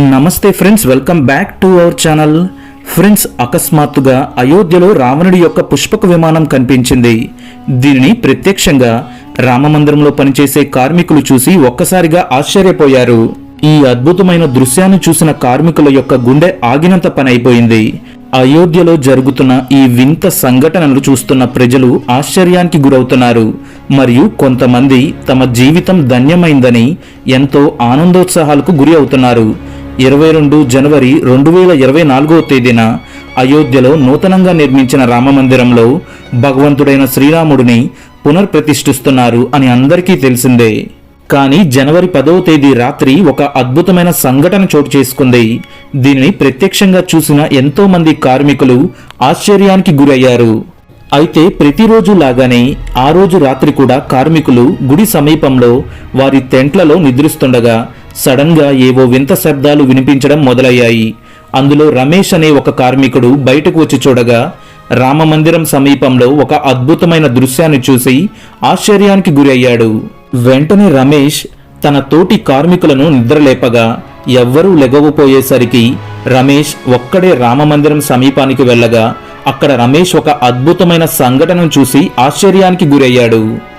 నమస్తే friends welcome back to our channel. Friends అకస్మాత్తుగా అయోధ్యలో రావణుడి యొక్క పుష్పక విమానం కనిపించింది. దీనిని ప్రత్యక్షంగా రామమందిరంలో పనిచేసే కార్మికులు చూసి ఒక్కసారిగా ఆశ్చర్యపోయారు. ఈ అద్భుతమైన దృశ్యాన్ని చూసిన కార్మికుల యొక్క గుండె ఆగినంత పని అయిపోయింది అయోధ్యలో జరుగుతున్న ఈ వింత సంఘటనలు చూస్తున్న ప్రజలు ఆశ్చర్యానికి గురవుతున్నారు. మరియు కొంతమంది తమ జీవితం ధన్యమైందని ఎంతో ఆనందోత్సాహాలకు గురి అవుతున్నారు. ఇరవై రెండు జనవరి రెండు వేల ఇరవై నాలుగో తేదీన అయోధ్యలో నూతనంగా నిర్మించిన రామమందిరంలో భగవంతుడైన శ్రీరాముడిని పునర్ప్రతిష్ఠిస్తున్నారు అని అందరికీ తెలిసిందే. కానీ జనవరి పదవ తేదీ రాత్రి ఒక అద్భుతమైన సంఘటన చోటు చేసుకుంది. దీనిని ప్రత్యక్షంగా చూసిన ఎంతో మంది కార్మికులు ఆశ్చర్యానికి గురయ్యారు. అయితే ప్రతిరోజు లాగానే ఆ రోజు రాత్రి కూడా కార్మికులు గుడి సమీపంలో వారి టెంట్లలో నిద్రిస్తుండగా సడన్గా ఏవో వింత శబ్దాలు వినిపించడం మొదలయ్యాయి. అందులో రమేష్ అనే ఒక కార్మికుడు బయటకు వచ్చి చూడగా రామమందిరం సమీపంలో ఒక అద్భుతమైన దృశ్యాన్ని చూసి ఆశ్చర్యానికి గురయ్యాడు. వెంటనే రమేష్ తన తోటి కార్మికులను నిద్రలేపగా ఎవ్వరూ లెగవపోయేసరికి రమేష్ ఒక్కడే రామమందిరం సమీపానికి వెళ్ళగా అక్కడ రమేష్ ఒక అద్భుతమైన సంఘటనను చూసి ఆశ్చర్యానికి గురయ్యాడు.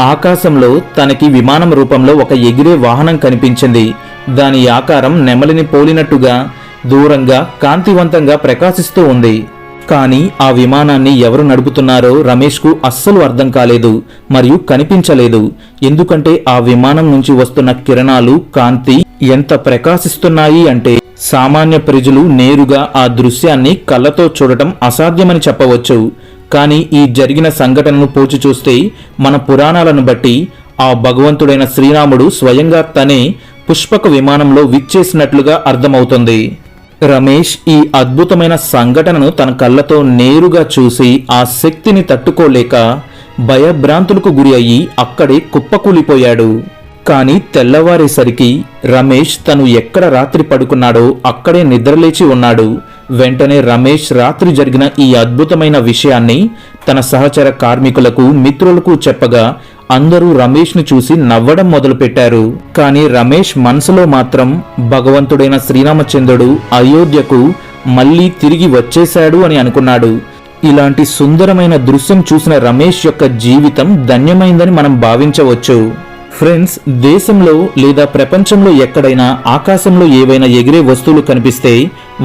ఆకాశంలో తనకి విమానం రూపంలో ఒక ఎగిరే వాహనం కనిపించింది. దాని ఆకారం నెమలిని పోలినట్టుగా దూరంగా కాంతివంతంగా ప్రకాశిస్తూ ఉంది. కానీ ఆ విమానాన్ని ఎవరు నడుపుతున్నారో రమేష్కు అస్సలు అర్థం కాలేదు మరియు కనిపించలేదు. ఎందుకంటే ఆ విమానం నుంచి వస్తున్న కిరణాలు కాంతి ఎంత ప్రకాశిస్తున్నాయి అంటే సామాన్య ప్రజలు నేరుగా ఆ దృశ్యాన్ని కళ్ళతో చూడటం అసాధ్యమని చెప్పవచ్చు. కానీ ఈ జరిగిన సంఘటనను పోచి చూస్తే మన పురాణాలను బట్టి ఆ భగవంతుడైన శ్రీరాముడు స్వయంగా తనే పుష్పక విమానంలో విచ్చేసినట్లుగా అర్థమవుతుంది. రమేష్ ఈ అద్భుతమైన సంఘటనను తన కళ్ళతో నేరుగా చూసి ఆ శక్తిని తట్టుకోలేక భయభ్రాంతులకు గురి అయ్యి అక్కడే కుప్పకూలిపోయాడు. కానీ తెల్లవారేసరికి రమేష్ తను ఎక్కడ రాత్రి పడుకున్నాడో అక్కడే నిద్రలేచి ఉన్నాడు. వెంటనే రమేష్ రాత్రి జరిగిన ఈ అద్భుతమైన విషయాన్ని తన సహచర కార్మికులకు మిత్రులకు చెప్పగా అందరూ రమేష్ను చూసి నవ్వడం మొదలుపెట్టారు. కానీ రమేష్ మనసులో మాత్రం భగవంతుడైన శ్రీరామచంద్రుడు అయోధ్యకు మళ్ళీ తిరిగి వచ్చేశాడు అని అనుకున్నాడు. ఇలాంటి సుందరమైన దృశ్యం చూసిన రమేష్ యొక్క జీవితం ధన్యమైందని మనం భావించవచ్చు. ఫ్రెండ్స్ దేశంలో లేదా ప్రపంచంలో ఎక్కడైనా ఆకాశంలో ఏవైనా ఎగిరే వస్తువులు కనిపిస్తే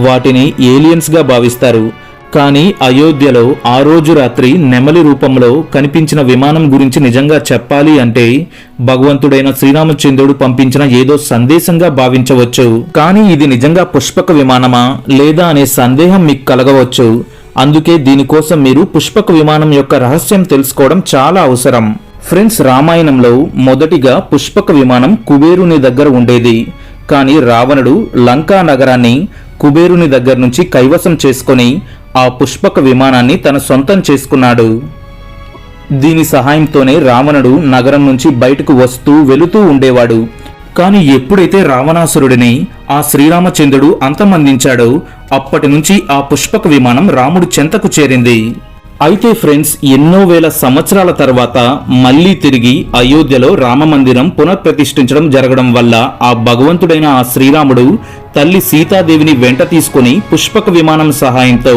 వాటిని ఏలియన్స్గా భావిస్తారు. కానీ అయోధ్యలో ఆ రోజు రాత్రి నెమలి రూపంలో కనిపించిన విమానం గురించి నిజంగా చెప్పాలి అంటే భగవంతుడైన శ్రీరామచంద్రుడు పంపించిన ఏదో సందేశంగా భావించవచ్చు. కానీ ఇది నిజంగా పుష్పక విమానమా లేదా అనే సందేహం మీకు కలగవచ్చు. అందుకే దీనికోసం మీరు పుష్పక విమానం యొక్క రహస్యం తెలుసుకోవడం చాలా అవసరం. ఫ్రెండ్స్ రామాయణంలో మొదటిగా పుష్పక విమానం కుబేరుని దగ్గర ఉండేది. కానీ రావణుడు లంకా నగరాన్ని కుబేరుని దగ్గర నుంచి కైవసం చేసుకొని ఆ పుష్పక విమానాన్ని తన సొంతం చేసుకున్నాడు. దీని సహాయంతోనే రావణుడు నగరం నుంచి బయటకు వస్తూ వెళుతూ ఉండేవాడు. కానీ ఎప్పుడైతే రావణాసురుడిని ఆ శ్రీరామచంద్రుడు అంతమందించాడో అప్పటి నుంచి ఆ పుష్పక విమానం రాముడు చెంతకు చేరింది. అయితే ఫ్రెండ్స్ ఎన్నో వేల సంవత్సరాల తర్వాత మళ్ళీ తిరిగి అయోధ్యలో రామమందిరం పునఃప్రతిష్ఠించడం జరగడం వల్ల ఆ భగవంతుడైన ఆ శ్రీరాముడు తల్లి సీతాదేవిని వెంట తీసుకుని పుష్పక విమానం సహాయంతో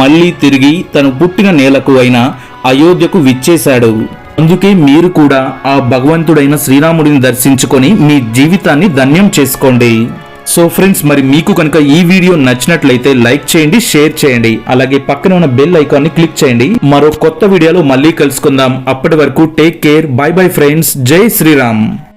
మళ్ళీ తిరిగి తను పుట్టిన నేలకు అయిన అయోధ్యకు విచ్చేశాడు. అందుకే మీరు కూడా ఆ భగవంతుడైన శ్రీరాముడిని దర్శించుకొని మీ జీవితాన్ని ధన్యం చేసుకోండి. సో ఫ్రెండ్స్ మరి మీకు కనుక ఈ వీడియో నచ్చినట్లయితే లైక్ చేయండి షేర్ చేయండి అలాగే పక్కన ఉన్న బెల్ ఐకాన్ని క్లిక్ చేయండి. మరో కొత్త వీడియోలో మళ్ళీ కలుసుకుందాం. అప్పటి వరకు take care bye bye friends. జై శ్రీరామ్.